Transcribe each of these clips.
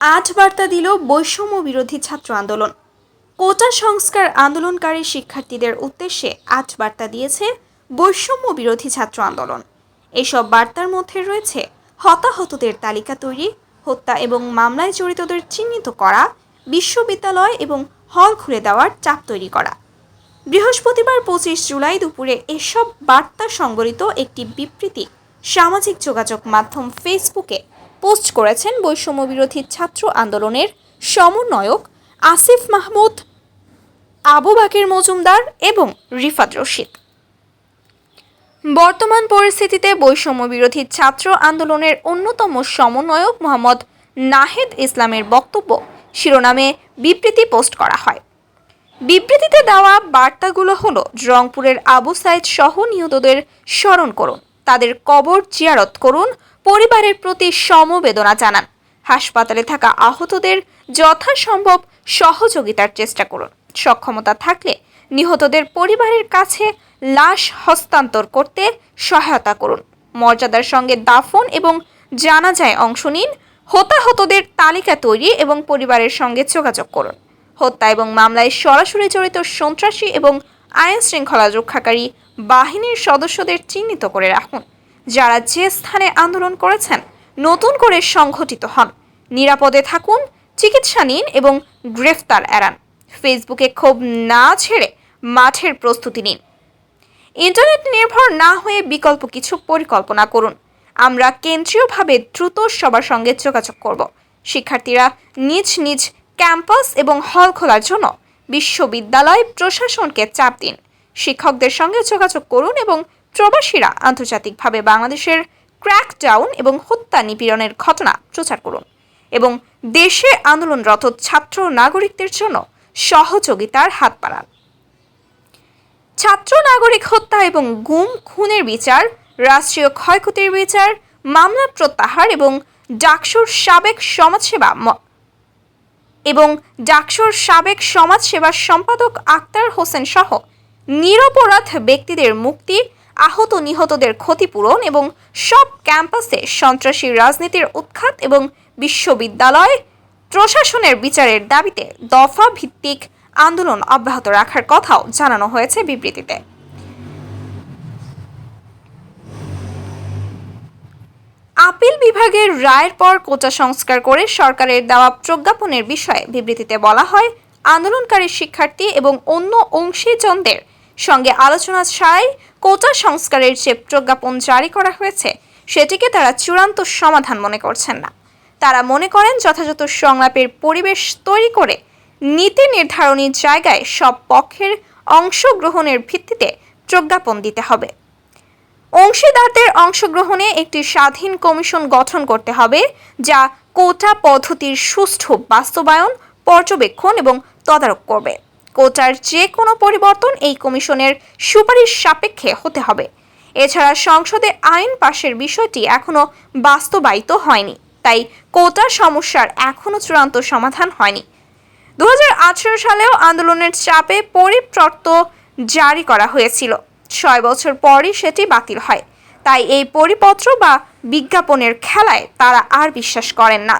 আট বার্তা দিল বৈষম্য বিরোধী ছাত্র আন্দোলন। কোটা সংস্কার আন্দোলনকারী শিক্ষার্থীদের উদ্দেশ্যে আট বার্তা দিয়েছে বৈষম্য বিরোধী ছাত্র আন্দোলন। এসব বার্তার মধ্যে রয়েছে হতাহতদের তালিকা তৈরি, হত্যা এবং মামলায় জড়িতদের চিহ্নিত করা, বিশ্ববিদ্যালয় এবং হল খুলে দেওয়ার চাপ তৈরি করা। বৃহস্পতিবার পঁচিশ জুলাই দুপুরে এসব বার্তা সংবলিত একটি বিবৃতি সামাজিক যোগাযোগ মাধ্যম ফেসবুকে পোস্ট করেছেন বৈষম্য বিরোধী ছাত্র আন্দোলনের সমন্বয়ক আসিফ মাহমুদ, আবু বাকের মজুমদার এবং রিফাত রশিদ। বর্তমান পরিস্থিতিতে বৈষম্য বিরোধী ছাত্র আন্দোলনের অন্যতম সমন্বয়ক মোহাম্মদ নাহেদ ইসলামের বক্তব্য শিরোনামে বিবৃতি পোস্ট করা হয়। বিবৃতিতে দেওয়া বার্তাগুলো হলো, রংপুরের আবু সাইদ সহ নিহতদের স্মরণ করুন, তাদের কবর জিয়ারত করুন পরিবারের প্রতি সমবেদনা জানান। হাসপাতালে থাকা আহতদের যথাসম্ভব সহযোগিতার চেষ্টা করুন। সক্ষমতা থাকলে নিহতদের পরিবারের কাছে লাশ হস্তান্তর করতে সহায়তা করুন। মর্যাদার সঙ্গে দাফন এবং জানাজায় অংশ নিন, হতাহতদের তালিকা তৈরি এবং পরিবারের সঙ্গে যোগাযোগ করুন। হত্যা এবং মামলায় সরাসরি জড়িত সন্ত্রাসী এবং আইন শৃঙ্খলা রক্ষাকারী বাহিনীর সদস্যদের চিহ্নিত করে রাখুন। যারা যে স্থানে আন্দোলন করেছেন, নতুন করে সংঘটিত হন। নিরাপদে থাকুন, চিকিৎসা নিন এবং গ্রেফতার এড়ান। ফেসবুকে ক্ষোভ না ছেড়ে মাঠের প্রস্তুতি নিন। ইন্টারনেট নির্ভর না হয়ে বিকল্প কিছু পরিকল্পনা করুন। আমরা কেন্দ্রীয়ভাবে দ্রুত সবার সঙ্গে যোগাযোগ করব। শিক্ষার্থীরা নিজ নিজ ক্যাম্পাস এবং হল খোলার জন্য বিশ্ববিদ্যালয় প্রশাসনকে চাপ দিন। শিক্ষকদের সঙ্গে যোগাযোগ করুন এবং প্রবাসীরা আন্তর্জাতিকভাবে বাংলাদেশের ক্র্যাকডাউন এবং হত্যা নিপীড়নের ঘটনা প্রচার করুন এবং দেশে আন্দোলনরত ছাত্র নাগরিকদের জন্য সহযোগিতার হাত বাড়ান। ছাত্র, নাগরিক হত্যা এবং গুম, খুনের বিচার, রাষ্ট্রীয় ক্ষয়ক্ষতির বিচার, মামলা প্রত্যাহার এবং ডাকসুর সাবেক সমাজসেবা এবং ডাকসুর সাবেক সমাজসেবা সম্পাদক আক্তার হোসেন সহ নিরপরাধ ব্যক্তিদের মুক্তি আহত নিহতদের ক্ষতিপূরণ এবং সব ক্যাম্পাসে সন্ত্রাসী রাজনীতির উৎখাত এবং বিশ্ববিদ্যালয় প্রশাসনের বিচারের দাবিতে দফা ভিত্তিক আন্দোলন অব্যাহত রাখার কথাও জানানো হয়েছে বিবৃতিতে। আপিল বিভাগের রায়ের পর কোটা সংস্কার করে সরকারের দেওয়া প্রজ্ঞাপনের বিষয়ে বিবৃতিতে বলা হয়, আন্দোলনকারী শিক্ষার্থী এবং অন্য অংশীজনদের সঙ্গে আলোচনা ছাড়াই কোটা সংস্কারের যে প্রজ্ঞাপন জারি করা হয়েছে, সেটিকে তারা চূড়ান্ত সমাধান মনে করছেন না। তারা মনে করেন যথাযথ সংলাপের পরিবেশ তৈরি করে নীতি নির্ধারণী জায়গায় সব পক্ষের অংশগ্রহণের ভিত্তিতে প্রজ্ঞাপন দিতে হবে। অংশীদারদের অংশগ্রহণে একটি স্বাধীন কমিশন গঠন করতে হবে, যা কোটা পদ্ধতির সুষ্ঠু বাস্তবায়ন, পর্যবেক্ষণ এবং তদারক করবে। কোটার যে কোনো পরিবর্তন এই কমিশনের সুপারিশ সাপেক্ষে হতে হবে। এছাড়া সংসদে আইন পাশের বিষয়টি এখনও বাস্তবায়িত হয়নি, তাই কোটা সমস্যার এখনও চূড়ান্ত সমাধান হয়নি। দু সালেও আন্দোলনের চাপে পরিপত্র জারি করা হয়েছিল। ছয় বছর পরই সেটি বাতিল হয়। তাই এই পরিপত্র বা বিজ্ঞাপনের খেলায় তারা আর বিশ্বাস করেন না।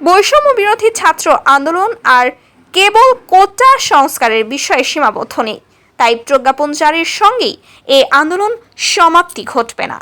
বৈষম্য বিরোধী ছাত্র আন্দোলন আর কেবল কোটা সংস্কারের বিষয়ে সীমাবদ্ধ নেই। তাই প্রজ্ঞাপন জারির সঙ্গেই এ আন্দোলন সমাপ্তি ঘটবে না।